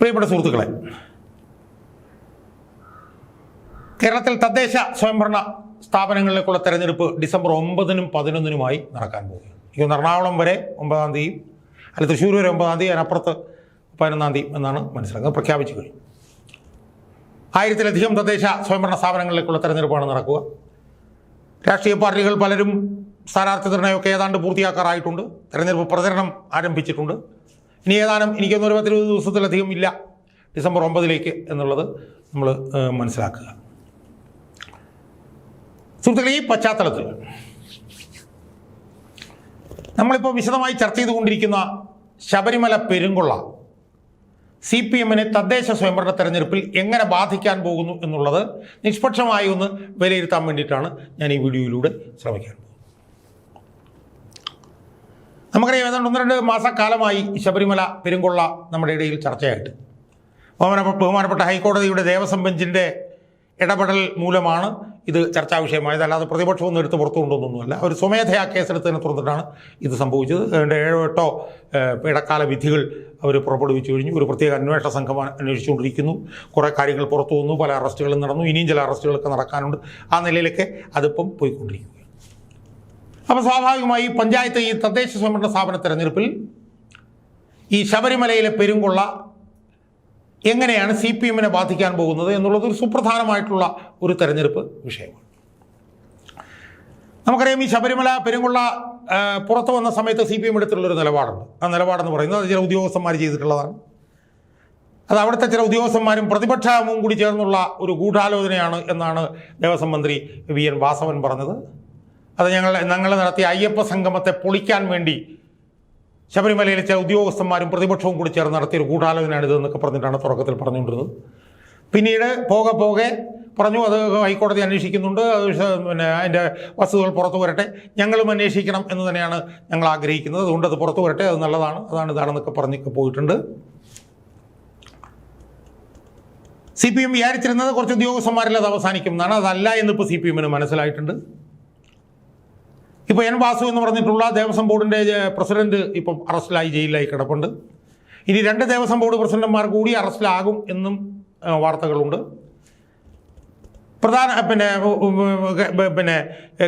പ്രിയപ്പെട്ട സുഹൃത്തുക്കളെ കേരളത്തിൽ തദ്ദേശ സ്വയംഭരണ സ്ഥാപനങ്ങളിലേക്കുള്ള തെരഞ്ഞെടുപ്പ് ഡിസംബർ ഒമ്പതിനും പതിനൊന്നിനുമായി നടക്കാൻ പോവുകയാണ് തോന്നുന്നു എറണാകുളം വരെ ഒമ്പതാം തീയതി അല്ല തൃശ്ശൂർ വരെ ഒമ്പതാം തീയതി അതിനപ്പുറത്ത് പതിനൊന്നാം തീയതി എന്നാണ് മനസ്സിലാക്കുന്നത്. പ്രഖ്യാപിച്ചു കഴിഞ്ഞു. ആയിരത്തിലധികം തദ്ദേശ സ്വയംഭരണ സ്ഥാപനങ്ങളിലേക്കുള്ള തെരഞ്ഞെടുപ്പാണ് നടക്കുക. രാഷ്ട്രീയ പാർട്ടികൾ പലരും സ്ഥാനാർത്ഥി നിർണയമൊക്കെ ഏതാണ്ട് പൂർത്തിയാക്കാറായിട്ടുണ്ട്. തെരഞ്ഞെടുപ്പ് പ്രചരണം ആരംഭിച്ചിട്ടുണ്ട്. ഇനി ഏതാനും എനിക്കൊന്നും ഒരു പത്തിരുപത് ദിവസത്തിലധികം ഇല്ല. ഡിസംബർ ഒമ്പതിലേക്ക് എന്നുള്ളത് നമ്മൾ മനസ്സിലാക്കുക. സുഹൃത്തുക്കളെ ഈ പശ്ചാത്തലത്തിൽ നമ്മളിപ്പോൾ വിശദമായി ചർച്ച ചെയ്തുകൊണ്ടിരിക്കുന്ന ശബരിമല പെരുങ്കൊള്ള സി പി എമ്മിനെ തദ്ദേശ സ്വയംഭരണ തെരഞ്ഞെടുപ്പിൽ എങ്ങനെ ബാധിക്കാൻ പോകുന്നു എന്നുള്ളത് നിഷ്പക്ഷമായി ഒന്ന് വിലയിരുത്താൻ വേണ്ടിയിട്ടാണ് ഞാൻ ഈ വീഡിയോയിലൂടെ ശ്രമിക്കാൻ പോകുന്നത് നമുക്കറിയാം ഏതാണ്ട് ഒന്ന് രണ്ട് മാസക്കാലമായി ശബരിമല പെരുങ്കൊള്ള നമ്മുടെ ഇടയിൽ ചർച്ചയായിട്ട്. ബഹുമാനപ്പെട്ട ഹൈക്കോടതിയുടെ ദേവസ്വം ബെഞ്ചിന്റെ ഇടപെടൽ മൂലമാണ് ഇത് ചർച്ചാ വിഷയമായത്. അല്ലാതെ പ്രതിപക്ഷമൊന്നും എടുത്ത് പുറത്തു കൊണ്ടുവന്നൊന്നുമല്ല. അവർ സ്വമേധയാ കേസെടുത്തതിനെ തുടർന്നിട്ടാണ് ഇത് സംഭവിച്ചത്. അതിന്റെ ഏഴോ എട്ടോ ഇടക്കാല വിധികൾ അവർ പുറപ്പെടുവിച്ചു കഴിഞ്ഞു. ഒരു പ്രത്യേക അന്വേഷണ സംഘം അന്വേഷിച്ചുകൊണ്ടിരിക്കുന്നു. കുറേ കാര്യങ്ങൾ പുറത്തു വന്നു. പല അറസ്റ്റുകളും നടന്നു. ഇനിയും ചില അറസ്റ്റുകളൊക്കെ നടക്കാനുണ്ട്. ആ നിലയിലൊക്കെ അതിപ്പം പോയിക്കൊണ്ടിരിക്കുകയാണ് അപ്പോൾ സ്വാഭാവികമായി പഞ്ചായത്ത് ഈ തദ്ദേശ സ്വയംഭരണ സ്ഥാപന തെരഞ്ഞെടുപ്പിൽ ഈ ശബരിമലയിലെ പെരുങ്കൊള്ള എങ്ങനെയാണ് സി പി എമ്മിനെ ബാധിക്കാൻ പോകുന്നത് എന്നുള്ളത് ഒരു സുപ്രധാനമായിട്ടുള്ള ഒരു തെരഞ്ഞെടുപ്പ് വിഷയമാണ്. നമുക്കറിയാം ഈ ശബരിമല പെരുങ്കൊള്ള പുറത്തു വന്ന സമയത്ത് സി പി എം എടുത്തിട്ടുള്ളൊരു നിലപാടുണ്ട്. ആ നിലപാടെന്ന് പറയുന്നത് അത് ചില ഉദ്യോഗസ്ഥന്മാർ ചെയ്തിട്ടുള്ളതാണ്. അത് അവിടുത്തെ ചില ഉദ്യോഗസ്ഥന്മാരും പ്രതിപക്ഷവും കൂടി ചേർന്നുള്ള ഒരു ഗൂഢാലോചനയാണ് എന്നാണ് ദേവസ്വം മന്ത്രി വി എൻ വാസവൻ പറഞ്ഞത്. അത് ഞങ്ങൾ ഞങ്ങൾ നടത്തിയ അയ്യപ്പ സംഗമത്തെ പൊളിക്കാൻ വേണ്ടി ശബരിമലയിലെ ചില ഉദ്യോഗസ്ഥന്മാരും പ്രതിപക്ഷവും കൂടി ചേർന്ന് നടത്തിയ ഒരു എന്നൊക്കെ പറഞ്ഞിട്ടാണ് തുടക്കത്തിൽ പറഞ്ഞുകൊണ്ടിരുന്നത്. പിന്നീട് പോകെ പോകെ പറഞ്ഞു അത് ഹൈക്കോടതി അന്വേഷിക്കുന്നുണ്ട് അത് പിന്നെ അതിന്റെ വസ്തുതകൾ പുറത്തു വരട്ടെ ഞങ്ങളും അന്വേഷിക്കണം എന്ന് തന്നെയാണ് ഞങ്ങൾ ആഗ്രഹിക്കുന്നത്. അതുകൊണ്ട് അത് പുറത്തു വരട്ടെ അത് നല്ലതാണ് അതാണ് ഇതാണെന്നൊക്കെ പറഞ്ഞൊക്കെ പോയിട്ടുണ്ട്. സി പി എം വിചാരിച്ചിരുന്നത് കുറച്ച് ഉദ്യോഗസ്ഥന്മാരിൽ അത് അവസാനിക്കും എന്നാണ്. അതല്ല എന്നിപ്പോൾ സി പി എമ്മിന് മനസ്സിലായിട്ടുണ്ട്. ഇപ്പോൾ എൻ വാസു എന്ന് പറഞ്ഞിട്ടുള്ള ദേവസ്വം ബോർഡിന്റെ പ്രസിഡന്റ് ഇപ്പം അറസ്റ്റിലായി ജയിലിലായി കിടപ്പുണ്ട്. ഇനി രണ്ട് ദേവസ്വം ബോർഡ് പ്രസിഡന്റുമാർ കൂടി അറസ്റ്റിലാകും എന്നും വാർത്തകളുണ്ട്. പ്രധാന പിന്നെ പിന്നെ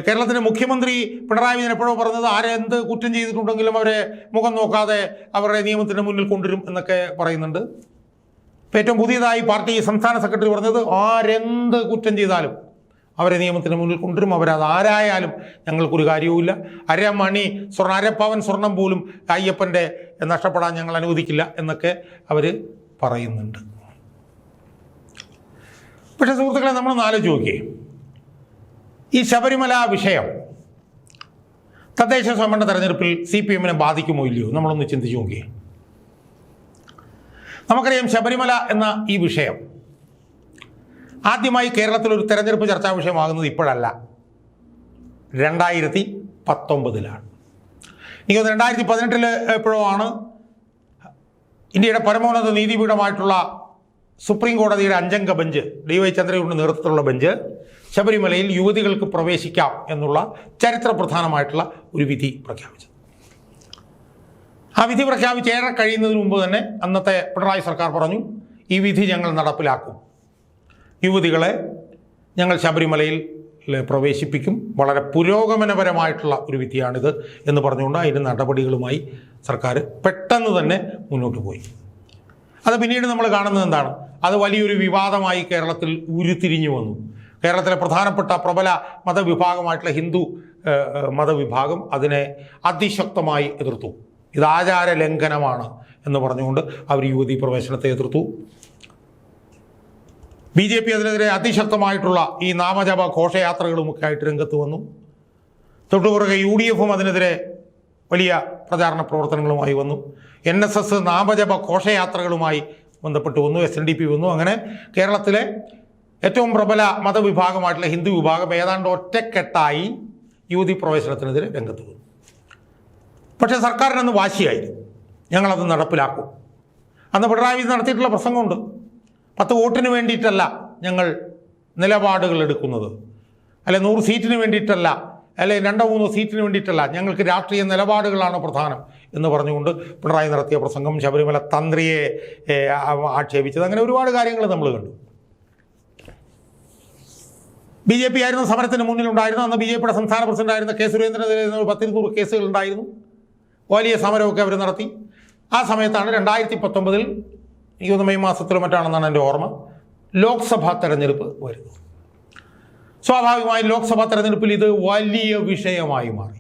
കേരളത്തിന്റെ മുഖ്യമന്ത്രി പിണറായി വിജയൻ എപ്പോഴോ പറഞ്ഞത് ആരെന്ത് കുറ്റം ചെയ്തിട്ടുണ്ടെങ്കിലും അവരെ മുഖം നോക്കാതെ അവരുടെ നിയമത്തിന് മുന്നിൽ കൊണ്ടുവരും എന്നൊക്കെ പറയുന്നുണ്ട്. ഏറ്റവും പുതിയതായി പാർട്ടി സംസ്ഥാന സെക്രട്ടറി പറഞ്ഞത് ആരെന്ത് കുറ്റം ചെയ്താലും അവരെ നിയമത്തിന് മുന്നിൽ കൊണ്ടുവരും. അവരത് ആരായാലും ഞങ്ങൾക്കൊരു കാര്യവുമില്ല. അരമണി സ്വർണ അരപ്പവൻ സ്വർണം പോലും അയ്യപ്പന്റെ നഷ്ടപ്പെടാൻ ഞങ്ങൾ അനുവദിക്കില്ല എന്നൊക്കെ അവർ പറയുന്നുണ്ട്. പക്ഷേ സുഹൃത്തുക്കളെ നമ്മൾ ആലോചിച്ച് നോക്കിയേ. ഈ ശബരിമല വിഷയം തദ്ദേശ സ്വയംഭരണ തെരഞ്ഞെടുപ്പിൽ സി പി എമ്മിനെ ബാധിക്കുമോ ഇല്ലയോ? നമ്മളൊന്ന് ചിന്തിച്ചു നോക്കിയേ. നമുക്കറിയാം ശബരിമല എന്ന ഈ വിഷയം ആദ്യമായി കേരളത്തിൽ ഒരു തെരഞ്ഞെടുപ്പ് ചർച്ചാ വിഷയമാകുന്നത് ഇപ്പോഴല്ല. രണ്ടായിരത്തി പത്തൊമ്പതിലാണ് എനിക്ക് രണ്ടായിരത്തി പതിനെട്ടിൽ എപ്പോഴോ ആണ് ഇന്ത്യയുടെ പരമോന്നത നീതിപീഠമായിട്ടുള്ള സുപ്രീം കോടതിയുടെ അഞ്ചംഗ ബെഞ്ച് ഡി വൈ ചന്ദ്രയുടെ നേതൃത്വത്തിലുള്ള ബെഞ്ച് ശബരിമലയിൽ യുവതികൾക്ക് പ്രവേശിക്കാം എന്നുള്ള ചരിത്ര പ്രധാനമായിട്ടുള്ള ഒരു വിധി പ്രഖ്യാപിച്ചത്. ആ വിധി പ്രഖ്യാപിച്ച് ഏറെ കഴിയുന്നതിന് മുമ്പ് തന്നെ അന്നത്തെ പിണറായി സർക്കാർ പറഞ്ഞു ഈ വിധി ഞങ്ങൾ നടപ്പിലാക്കും. യുവതികളെ ഞങ്ങൾ ശബരിമലയിൽ പ്രവേശിപ്പിക്കും. വളരെ പുരോഗമനപരമായിട്ടുള്ള ഒരു വിധിയാണിത് എന്ന് പറഞ്ഞുകൊണ്ട് അതിന്റെ നടപടികളുമായി സർക്കാർ പെട്ടെന്ന് തന്നെ മുന്നോട്ട് പോയി. അത് പിന്നീട് നമ്മൾ കാണുന്നത് എന്താണ്? അത് വലിയൊരു വിവാദമായി കേരളത്തിൽ ഉരുത്തിരിഞ്ഞു വന്നു. കേരളത്തിലെ പ്രധാനപ്പെട്ട പ്രബല മതവിഭാഗമായിട്ടുള്ള ഹിന്ദു മതവിഭാഗം അതിനെ അതിശക്തമായി എതിർത്തു. ഇത് ആചാര ലംഘനമാണ് എന്ന് പറഞ്ഞുകൊണ്ട് അവർ യുവതി പ്രവേശനത്തെ എതിർത്തു. ബി ജെ പി അതിനെതിരെ അതിശക്തമായിട്ടുള്ള ഈ നാമജപ ഘോഷയാത്രകളുമൊക്കെ ആയിട്ട് രംഗത്ത് വന്നു. തൊട്ടുപുറകെ യു ഡി എഫും അതിനെതിരെ വലിയ പ്രചാരണ പ്രവർത്തനങ്ങളുമായി വന്നു. എൻ എസ് എസ് നാമജപ ഘോഷയാത്രകളുമായി ബന്ധപ്പെട്ട് വന്നു എസ് എൻ ഡി പി വന്നു. അങ്ങനെ കേരളത്തിലെ ഏറ്റവും പ്രബല മതവിഭാഗമായിട്ടുള്ള ഹിന്ദു വിഭാഗം ഏതാണ്ട് ഒറ്റക്കെട്ടായി യുവതി പ്രവേശനത്തിനെതിരെ രംഗത്ത് വന്നു. പക്ഷേ സർക്കാരിനൊന്ന് വാശിയായിരുന്നു ഞങ്ങളത് നടപ്പിലാക്കും. അന്ന് പിണറായി നടത്തിയിട്ടുള്ള പ്രസംഗമുണ്ട്. പത്ത് വോട്ടിന് വേണ്ടിയിട്ടല്ല ഞങ്ങൾ നിലപാടുകൾ എടുക്കുന്നത്. അല്ലെ നൂറ് സീറ്റിന് വേണ്ടിയിട്ടല്ല അല്ലെ രണ്ടോ മൂന്നോ സീറ്റിന് വേണ്ടിയിട്ടല്ല ഞങ്ങൾക്ക് രാഷ്ട്രീയ നിലപാടുകളാണ് പ്രധാനം എന്ന് പറഞ്ഞുകൊണ്ട് പിണറായി നടത്തിയ പ്രസംഗം ശബരിമല തന്ത്രിയെ ആക്ഷേപിച്ചത്. അങ്ങനെ ഒരുപാട് കാര്യങ്ങൾ നമ്മൾ കണ്ടു. ബി ജെ പി ആയിരുന്നു സമരത്തിന് മുന്നിലുണ്ടായിരുന്നു അന്ന് ബി ജെ പിയുടെ സംസ്ഥാന പ്രസിഡന്റായിരുന്ന കെ സുരേന്ദ്രനെതിരെ പത്തിരുന്നൂറ് കേസുകൾ ഉണ്ടായിരുന്നു വലിയ സമരമൊക്കെ അവർ നടത്തി. ആ സമയത്താണ് രണ്ടായിരത്തി പത്തൊമ്പതിൽ എനിക്ക് തോന്നുന്നു മെയ് മാസത്തിലോ മറ്റാണെന്നാണ് എന്റെ ഓർമ്മ. ലോക്സഭാ തെരഞ്ഞെടുപ്പ് വരുന്നു. സ്വാഭാവികമായും ലോക്സഭാ തെരഞ്ഞെടുപ്പിൽ ഇത് വലിയ വിഷയമായി മാറി.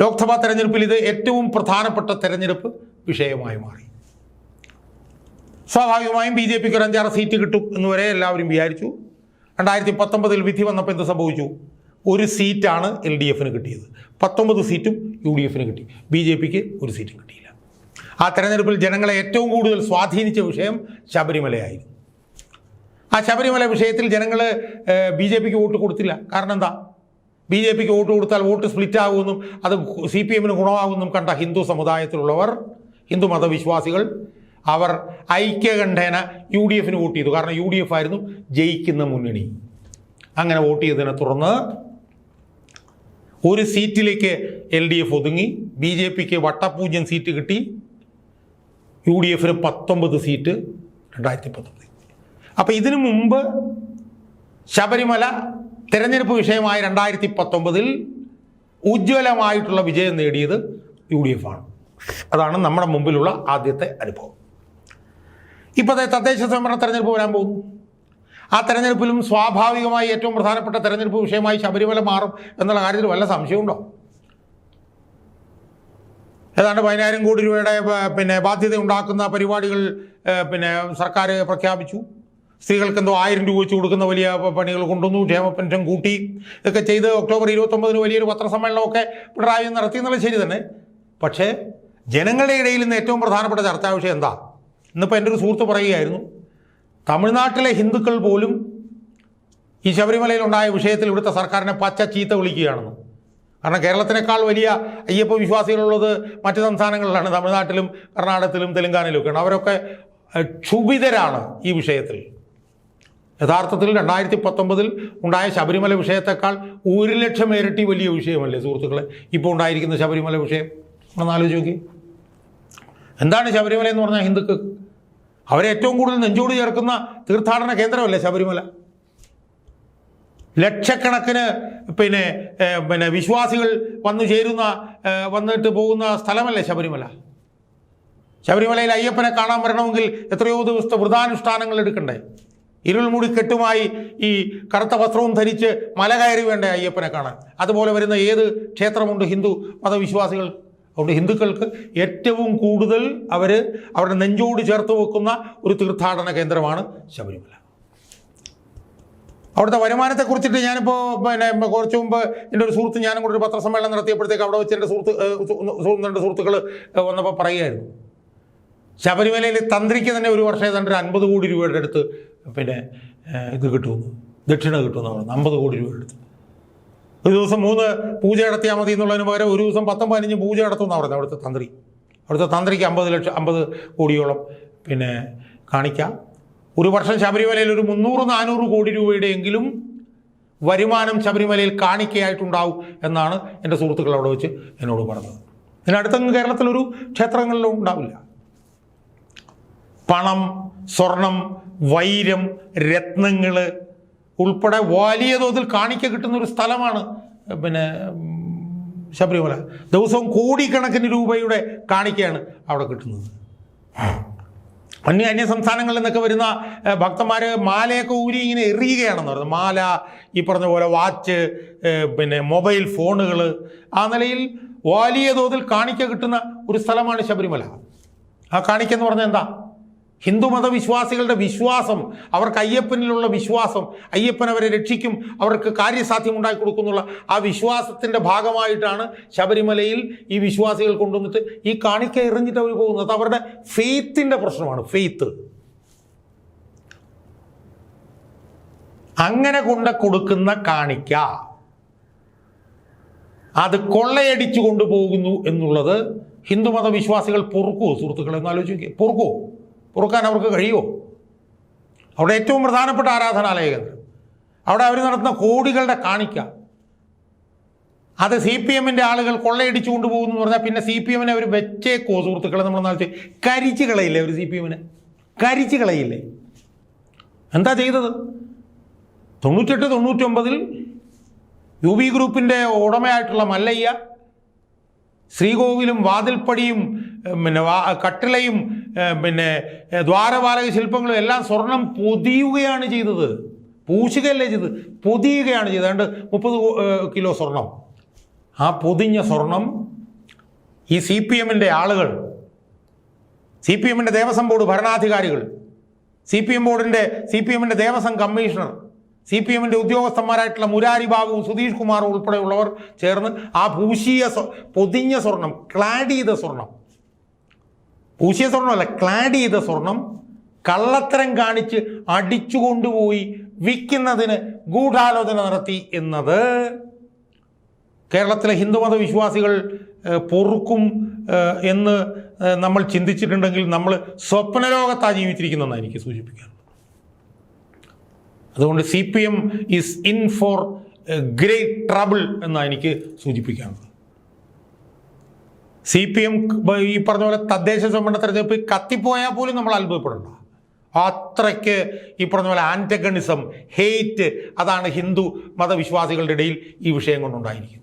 ലോക്സഭാ തെരഞ്ഞെടുപ്പിൽ ഇത് ഏറ്റവും പ്രധാനപ്പെട്ട തെരഞ്ഞെടുപ്പ് വിഷയമായി മാറി. സ്വാഭാവികമായും ബി ജെ പിക്ക് ഒരു അഞ്ചാറ് സീറ്റ് കിട്ടും എന്ന് വരെ എല്ലാവരും വിചാരിച്ചു. രണ്ടായിരത്തി പത്തൊമ്പതിൽ വിധി വന്നപ്പോൾ എന്ത് സംഭവിച്ചു? ഒരു സീറ്റാണ് എൽ ഡി എഫിന് കിട്ടിയത്. പത്തൊമ്പത് സീറ്റും യു ഡി എഫിന് കിട്ടി. ബി ജെ പിക്ക് ഒരു സീറ്റും കിട്ടിയില്ല. ആ തെരഞ്ഞെടുപ്പിൽ ജനങ്ങളെ ഏറ്റവും കൂടുതൽ സ്വാധീനിച്ച വിഷയം ശബരിമലയായിരുന്നു. ആ ശബരിമല വിഷയത്തിൽ ജനങ്ങൾ ബി ജെ പിക്ക് വോട്ട് കൊടുത്തില്ല. കാരണം എന്താ? ബി ജെ പിക്ക് വോട്ട് കൊടുത്താൽ വോട്ട് സ്പ്ലിറ്റ് ആകുമെന്നും അത് സി പി എമ്മിന് ഗുണമാകുമെന്നും കണ്ട ഹിന്ദു സമുദായത്തിലുള്ളവർ ഹിന്ദു മതവിശ്വാസികൾ അവർ ഐക്യകണ്ഠേന യു ഡി എഫിന് വോട്ട് ചെയ്തു. കാരണം യു ഡി എഫ് ആയിരുന്നു ജയിക്കുന്ന മുന്നണി. അങ്ങനെ വോട്ട് ചെയ്തതിനെ തുടർന്ന് ഒരു സീറ്റിലേക്ക് എൽ ഡി എഫ് ഒതുങ്ങി. ബി ജെ പിക്ക് വട്ടപൂജ്യം സീറ്റ് കിട്ടി. യു ഡി എഫിന് പത്തൊമ്പത് സീറ്റ് രണ്ടായിരത്തി പത്തൊമ്പത് അപ്പോൾ ഇതിനു മുമ്പ് ശബരിമല തെരഞ്ഞെടുപ്പ് വിഷയമായ രണ്ടായിരത്തി പത്തൊമ്പതിൽ ഉജ്ജ്വലമായിട്ടുള്ള വിജയം നേടിയത് യു ഡി എഫ് ആണ് അതാണ് നമ്മുടെ മുമ്പിലുള്ള ആദ്യത്തെ അനുഭവം. ഇപ്പോഴത്തെ തദ്ദേശ സ്വയംഭരണ തെരഞ്ഞെടുപ്പ് വരാൻ പോകുന്നു. ആ തെരഞ്ഞെടുപ്പിലും സ്വാഭാവികമായി ഏറ്റവും പ്രധാനപ്പെട്ട തെരഞ്ഞെടുപ്പ് വിഷയമായി ശബരിമല മാറും എന്നുള്ള കാര്യത്തിൽ വല്ല സംശയമുണ്ടോ? ഏതാണ്ട് പതിനായിരം കോടി രൂപയുടെ പിന്നെ ബാധ്യത ഉണ്ടാക്കുന്ന പരിപാടികൾ പിന്നെ സർക്കാർ പ്രഖ്യാപിച്ചു. സ്ത്രീകൾക്ക് എന്തോ ആയിരം രൂപ വെച്ച് കൊടുക്കുന്ന വലിയ പണികൾ കൊണ്ടുവന്നു. ക്ഷേമ പെൻഷൻ കൂട്ടി. ഇതൊക്കെ ചെയ്ത് ഒക്ടോബർ ഇരുപത്തൊമ്പതിന് വലിയൊരു പത്രസമ്മേളനമൊക്കെ പിണറായി നടത്തി. എന്നുള്ളത് ശരി തന്നെ. പക്ഷേ ജനങ്ങളുടെ ഇടയിൽ ഇന്ന് ഏറ്റവും പ്രധാനപ്പെട്ട ചർച്ചാ വിഷയം എന്താ? ഇന്നിപ്പോൾ എന്റെ ഒരു സുഹൃത്ത് പറയുകയായിരുന്നു തമിഴ്നാട്ടിലെ ഹിന്ദുക്കൾ പോലും ഈ ശബരിമലയിൽ ഉണ്ടായ വിഷയത്തിൽ ഇവിടുത്തെ സർക്കാരിനെ പച്ച ചീത്ത വിളിക്കുകയാണെന്ന്. കാരണം കേരളത്തിനേക്കാൾ വലിയ അയ്യപ്പ വിശ്വാസികളുള്ളത് മറ്റ് സംസ്ഥാനങ്ങളിലാണ്. തമിഴ്നാട്ടിലും കർണാടകത്തിലും തെലങ്കാനയിലും ഒക്കെയാണ് അവരൊക്കെ ക്ഷുഭിതരാണ് ഈ വിഷയത്തിൽ. യഥാർത്ഥത്തിൽ രണ്ടായിരത്തി പത്തൊമ്പതിൽ ഉണ്ടായ ശബരിമല വിഷയത്തെക്കാൾ ഒരു ലക്ഷം ഇരട്ടി വലിയ വിഷയമല്ലേ സുഹൃത്തുക്കളെ? ഇപ്പോൾ ഉണ്ടായിരിക്കുന്ന ശബരിമല വിഷയം. ഒന്നാലോചിച്ച് നോക്കി. എന്താണ് ശബരിമല എന്ന് പറഞ്ഞാൽ ഹിന്ദുക്കൾ അവരെ ഏറ്റവും കൂടുതൽ നെഞ്ചോട് ചേർക്കുന്ന തീർത്ഥാടന കേന്ദ്രമല്ലേ ശബരിമല? ലക്ഷക്കണക്കിന് പിന്നെ പിന്നെ വിശ്വാസികൾ വന്നു ചേരുന്ന വന്നിട്ട് പോകുന്ന സ്ഥലമല്ലേ ശബരിമല? ശബരിമലയിൽ അയ്യപ്പനെ കാണാൻ വരണമെങ്കിൽ എത്രയോ ദിവസത്തെ വ്രതാനുഷ്ഠാനങ്ങൾ എടുക്കണ്ടേ? ഇരുൾമുടി കെട്ടുമായി ഈ കറുത്ത വസ്ത്രവും ധരിച്ച് മല കയറി വേണ്ട അയ്യപ്പനെ കാണാൻ? അതുപോലെ വരുന്ന ഏത് ക്ഷേത്രമുണ്ട് ഹിന്ദു മതവിശ്വാസികൾ? അതുകൊണ്ട് ഹിന്ദുക്കൾക്ക് ഏറ്റവും കൂടുതൽ അവർ അവരുടെ നെഞ്ചോട് ചേർത്ത് വെക്കുന്ന ഒരു തീർത്ഥാടന കേന്ദ്രമാണ് ശബരിമല. അവിടുത്തെ വരുമാനത്തെക്കുറിച്ചിട്ട് ഞാനിപ്പോൾ പിന്നെ കുറച്ച് മുമ്പ് എന്റെ ഒരു സുഹൃത്ത് ഞാനും കൂടെ ഒരു പത്രസമ്മേളനം നടത്തിയപ്പോഴത്തേക്ക് അവിടെ വെച്ച് എന്റെ സുഹൃത്ത് രണ്ട് സുഹൃത്തുക്കൾ വന്നപ്പോൾ പറയുമായിരുന്നു ശബരിമലയിൽ തന്ത്രിക്ക് തന്നെ ഒരു വർഷം ഏതാണ്ട് ഒരു അൻപത് കോടി രൂപയുടെ അടുത്ത് പിന്നെ ഇത് കിട്ടുമെന്ന് ദക്ഷിണ കിട്ടുമെന്ന് പറഞ്ഞു. അമ്പത് കോടി രൂപയുടെ അടുത്ത്. ഒരു ദിവസം മൂന്ന് പൂജ നടത്തിയാൽ മതി എന്നുള്ളതിന് പകരം ഒരു ദിവസം പത്തും പതിനഞ്ച് പൂജ നടത്തുമെന്നാണ് പറയുന്നത് അവിടുത്തെ തന്ത്രി. അവിടുത്തെ തന്ത്രിക്ക് അമ്പത് ലക്ഷം അമ്പത് കോടിയോളം പിന്നെ കാണിക്കാം. ഒരു വർഷം ശബരിമലയിൽ ഒരു മുന്നൂറ് നാനൂറ് കോടി രൂപയുടെയെങ്കിലും വരുമാനം ശബരിമലയിൽ കാണിക്കയായിട്ടുണ്ടാവും എന്നാണ് എന്റെ സുഹൃത്തുക്കൾ അവിടെ വെച്ച് എന്നോട് പറഞ്ഞത്. ഇതിനടുത്തങ്ങ് കേരളത്തിലൊരു ക്ഷേത്രങ്ങളിലും ഉണ്ടാവില്ല. പണം സ്വർണം വൈരം രത്നങ്ങൾ ഉൾപ്പെടെ വലിയ തോതിൽ കാണിക്ക കിട്ടുന്ന ഒരു സ്ഥലമാണ് പിന്നെ ശബരിമല. ദിവസവും കോടിക്കണക്കിന് രൂപയുടെ കാണിക്കയാണ് അവിടെ കിട്ടുന്നത്. അന്യ അന്യ സംസ്ഥാനങ്ങളിൽ നിന്നൊക്കെ വരുന്ന ഭക്തന്മാർ മാലയൊക്കെ ഊരി ഇങ്ങനെ എറിയുകയാണെന്ന് പറയുന്നത് മാല ഈ പറഞ്ഞ പോലെ വാച്ച് പിന്നെ മൊബൈൽ ഫോണുകൾ ആ നിലയിൽ വലിയ തോതിൽ കാണിക്ക കിട്ടുന്ന ഒരു സ്ഥലമാണ് ശബരിമല. ആ കാണിക്കെന്ന് പറഞ്ഞാൽ എന്താ? ഹിന്ദുമത വിശ്വാസികളുടെ വിശ്വാസം അവർക്ക് അയ്യപ്പനിലുള്ള വിശ്വാസം അയ്യപ്പൻ അവരെ രക്ഷിക്കും അവർക്ക് കാര്യസാധ്യം ഉണ്ടാക്കി കൊടുക്കുന്നുള്ള ആ വിശ്വാസത്തിന്റെ ഭാഗമായിട്ടാണ് ശബരിമലയിൽ ഈ വിശ്വാസികൾ കൊണ്ടുവന്നിട്ട് ഈ കാണിക്ക എറിഞ്ഞിട്ട് അവർ പോകുന്നത്. അവരുടെ ഫെയ്ത്തിന്റെ പ്രശ്നമാണ്. ഫെയ്ത്ത് അങ്ങനെ കൊണ്ട് കൊടുക്കുന്ന കാണിക്ക അത് കൊള്ളയടിച്ചു കൊണ്ടുപോകുന്നു എന്നുള്ളത് ഹിന്ദുമത വിശ്വാസികൾ പൊറുക്കുമോ സുഹൃത്തുക്കളെ? ഒന്ന് ആലോചിക്കുക പൊറുക്കുവോ പൊറുക്കാൻ അവർക്ക് കഴിയുമോ? അവിടെ ഏറ്റവും പ്രധാനപ്പെട്ട ആരാധനാലയ കേന്ദ്രം അവിടെ അവർ നടത്തുന്ന കോടികളുടെ കാണിക്ക. അത് സി പി എമ്മിന്റെ ആളുകൾ കൊള്ളയടിച്ചു കൊണ്ടുപോകുന്നു എന്ന് പറഞ്ഞാൽ പിന്നെ സി പി എമ്മിനെ അവർ വെച്ചേക്കോ സുഹൃത്തുക്കളെ നമ്മൾ നാളെ കരിച്ച് കളയില്ലേ അവർ സി പി എമ്മിനെ? കരിച്ച് കളയില്ലേ? എന്താ ചെയ്തത്? തൊണ്ണൂറ്റെട്ട് തൊണ്ണൂറ്റൊമ്പതിൽ യു ബി ഗ്രൂപ്പിന്റെ ഉടമയായിട്ടുള്ള മല്ലയ്യ ശ്രീകോവിലും വാതിൽപ്പടിയും പിന്നെ കട്ടിളയും പിന്നെ ദ്വാരപാലക ശില്പങ്ങളും എല്ലാം സ്വർണം പൊതിയുകയാണ് ചെയ്തത്. പൂശുകയല്ലേ ചെയ്തത്. പൊതിയുകയാണ് ചെയ്തത്. അതുകൊണ്ട് മുപ്പത് കിലോ സ്വർണം. ആ പൊതിഞ്ഞ സ്വർണം ഈ സി പി എമ്മിന്റെ ആളുകൾ സി പി എമ്മിന്റെ ദേവസ്വം ബോർഡ് ഭരണാധികാരികൾ സി പി എം ബോർഡിന്റെ സി പി എമ്മിന്റെ ദേവസ്വം കമ്മീഷണർ സി പി എമ്മിന്റെ ഉദ്യോഗസ്ഥന്മാരായിട്ടുള്ള മുരാരി ബാബു സുധീഷ് കുമാർ ഉൾപ്പെടെയുള്ളവർ ചേർന്ന് ആ പൂശിയ പൊതിഞ്ഞ സ്വർണം ക്ലാഡ് ചെയ്ത സ്വർണം. പൂശിയ സ്വർണമല്ല ക്ലാഡ് ചെയ്ത സ്വർണം കള്ളത്തരം കാണിച്ച് അടിച്ചു കൊണ്ടുപോയി വിൽക്കുന്നതിന് ഗൂഢാലോചന നടത്തി എന്നത് കേരളത്തിലെ ഹിന്ദുമത വിശ്വാസികൾ പൊറുക്കും എന്ന് നമ്മൾ ചിന്തിച്ചിട്ടുണ്ടെങ്കിൽ നമ്മൾ സ്വപ്നലോകത്താണ് ജീവിച്ചിരിക്കുന്നതെന്നാണ് എനിക്ക് സൂചിപ്പിക്കാനുള്ളത് അതുകൊണ്ട് C P M is in for great trouble എന്നാണ് എനിക്ക് സൂചിപ്പിക്കാനുള്ളത് സി പി എം ഈ പറഞ്ഞ പോലെ തദ്ദേശ സ്വയംഭരണ തെരഞ്ഞെടുപ്പ് കത്തിപ്പോയാൽ പോലും നമ്മൾ അത്ഭുതപ്പെടണ്ട. അത്രയ്ക്ക് ഈ പറഞ്ഞ പോലെ ആന്റഗണിസം ഹേറ്റ് അതാണ് ഹിന്ദു മതവിശ്വാസികളുടെ ഇടയിൽ ഈ വിഷയം കൊണ്ടുണ്ടായിരിക്കുന്നത്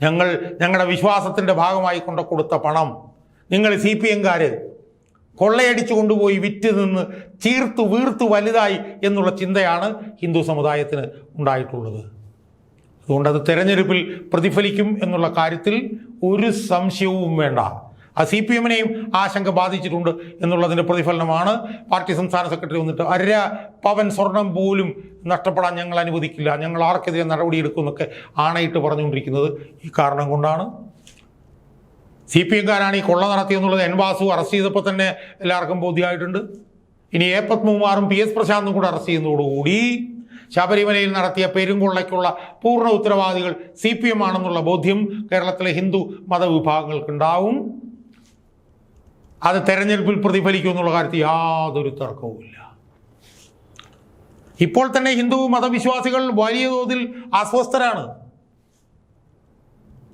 ഞങ്ങൾ ഞങ്ങളുടെ വിശ്വാസത്തിന്റെ ഭാഗമായി കൊണ്ട് കൊടുത്ത പണം നിങ്ങൾ സി പി എംകാർ കൊള്ളയടിച്ചു കൊണ്ടുപോയി വിറ്റ് നിന്ന് ചീർത്തു വീർത്തു വലുതായി എന്നുള്ള ചിന്തയാണ് ഹിന്ദു സമുദായത്തിന് ഉണ്ടായിട്ടുള്ളത്. അതുകൊണ്ട് അത് തെരഞ്ഞെടുപ്പിൽ പ്രതിഫലിക്കും എന്നുള്ള കാര്യത്തിൽ ഒരു സംശയവും വേണ്ട. ആ സി പി എമ്മിനെയും ആശങ്ക ബാധിച്ചിട്ടുണ്ട് എന്നുള്ളതിന്റെ പ്രതിഫലനമാണ്. പാർട്ടി സംസ്ഥാന സെക്രട്ടറി വന്നിട്ട് അര പവൻ സ്വർണം പോലും നഷ്ടപ്പെടാൻ ഞങ്ങൾ അനുവദിക്കില്ല. ഞങ്ങൾ ആർക്കെതിരെ നടപടിയെടുക്കും എന്നൊക്കെ ആണയിട്ട് പറഞ്ഞുകൊണ്ടിരിക്കുന്നത്. ഈ കാരണം കൊണ്ടാണ് സി പി എംകാരാണ് ഈ കൊള്ള നടത്തിയെന്നുള്ളത് എൻ വാസു അറസ്റ്റ് ചെയ്തപ്പോൾ തന്നെ എല്ലാവർക്കും ബോധ്യമായിട്ടുണ്ട്. ഇനി എ പത്മകുമാറും പി എസ് പ്രശാന്തും കൂടെ അറസ്റ്റ് ചെയ്യുന്നതോടുകൂടി ശബരിമലയിൽ നടത്തിയ പെരുങ്കൊള്ളയ്ക്കുള്ള പൂർണ ഉത്തരവാദികൾ സി പി എം ആണെന്നുള്ള ബോധ്യം കേരളത്തിലെ ഹിന്ദു മതവിഭാഗങ്ങൾക്കുണ്ടാവും. അത് തെരഞ്ഞെടുപ്പിൽ പ്രതിഫലിക്കും എന്നുള്ള കാര്യത്തിൽ യാതൊരു തർക്കവുമില്ല. ഇപ്പോൾ തന്നെ ഹിന്ദു മതവിശ്വാസികൾ വലിയ തോതിൽ അസ്വസ്ഥരാണ്.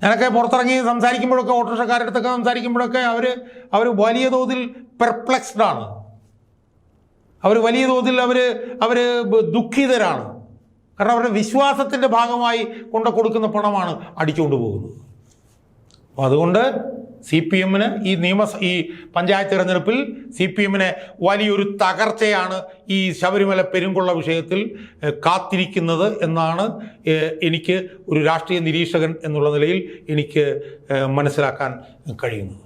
ഞാനൊക്കെ പുറത്തിറങ്ങി സംസാരിക്കുമ്പോഴൊക്കെ ഓട്ടോറിക്ഷക്കാരുടെ അടുത്തൊക്കെ സംസാരിക്കുമ്പോഴൊക്കെ അവർ അവർ വലിയ തോതിൽ പെർപ്ലക്സ്ഡ് ആണ്. അവർ വലിയ തോതിൽ അവർ അവർ ദുഃഖിതരാണ്. കാരണം അവരുടെ വിശ്വാസത്തിന്റെ ഭാഗമായി കൊണ്ട് കൊടുക്കുന്ന പണമാണ് അടിച്ചുകൊണ്ട് പോകുന്നത്. അപ്പോൾ അതുകൊണ്ട് സി പി എമ്മിന് ഈ നിയമ ഈ പഞ്ചായത്ത് തിരഞ്ഞെടുപ്പിൽ സി പി എമ്മിന് വലിയൊരു തകർച്ചയാണ് ഈ ശബരിമല പെരുങ്കൊള്ള വിഷയത്തിൽ കാത്തിരിക്കുന്നത് എന്നാണ് എനിക്ക് ഒരു രാഷ്ട്രീയ നിരീക്ഷകൻ എന്നുള്ള നിലയിൽ എനിക്ക് മനസ്സിലാക്കാൻ കഴിയുന്നത്.